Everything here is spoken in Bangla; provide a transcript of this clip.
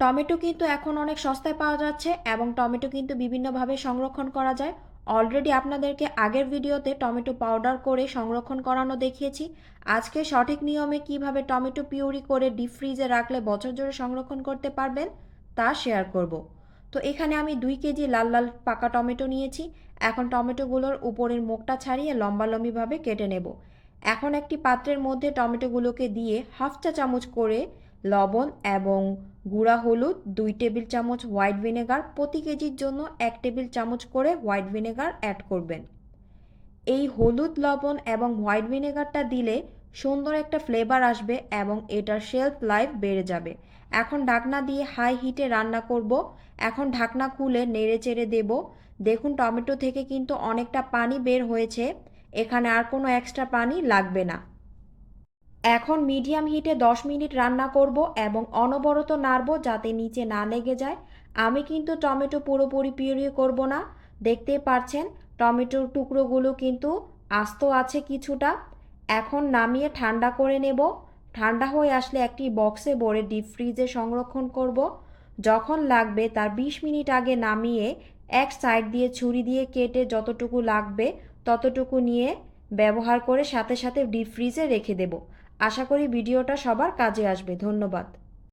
টমেটো কিন্তু এখন অনেক সস্তায় পাওয়া যাচ্ছে এবং টমেটো কিন্তু বিভিন্নভাবে সংরক্ষণ করা যায়। অলরেডি আপনাদেরকে আগের ভিডিওতে টমেটো পাউডার করে সংরক্ষণ করানো দেখিয়েছি। আজকে সঠিক নিয়মে কীভাবে টমেটো পিউরি করে ডিপ ফ্রিজে রাখলে বছর জুড়ে সংরক্ষণ করতে পারবেন তা শেয়ার করব। তো এখানে আমি দুই কেজি লাল লাল পাকা টমেটো নিয়েছি। এখন টমেটোগুলোর উপরের মুখটা ছাড়িয়ে লম্বালম্বিভাবে কেটে নেব। এখন একটি পাত্রের মধ্যে টমেটোগুলোকে দিয়ে হাফ চা চামচ করে লবণ এবং গুঁড়া হলুদ, দুই টেবিল চামচ হোয়াইট ভিনেগার, প্রতি কেজির জন্য এক টেবিল চামচ করে হোয়াইট ভিনেগার অ্যাড করবেন। এই হলুদ, লবণ এবং হোয়াইট ভিনেগারটা দিলে সুন্দর একটা ফ্লেভার আসবে এবং এটার শেলফ লাইফ বেড়ে যাবে। এখন ঢাকনা দিয়ে হাই হিটে রান্না করব। এখন ঢাকনা খুলে নেড়ে চেড়ে দেব। দেখুন, টমেটো থেকে কিন্তু অনেকটা পানি বের হয়েছে। এখানে আর কোনো এক্সট্রা পানি লাগবে না। এখন মিডিয়াম হিটে 10 মিনিট রান্না করব এবং অনবরত নাড়ব যাতে নিচে না লেগে যায়। আমি কিন্তু টমেটো পুরোপুরি পিউরি করব না। দেখতেই পারছেন, টমেটোর টুকরোগুলো কিন্তু আস্ত আছে কিছুটা। এখন নামিয়ে ঠান্ডা করে নেব। ঠান্ডা হয়ে আসলে একটি বক্সে ভরে ডিপ ফ্রিজে সংরক্ষণ করব। যখন লাগবে তার 20 মিনিট আগে নামিয়ে এক সাইড দিয়ে ছুরি দিয়ে কেটে যতটুকু লাগবে ততটুকু নিয়ে ব্যবহার করে সাথে সাথে ডিপ ফ্রিজে রেখে দেব। আশা করি ভিডিওটা সবার কাজে আসবে ধন্যবাদ।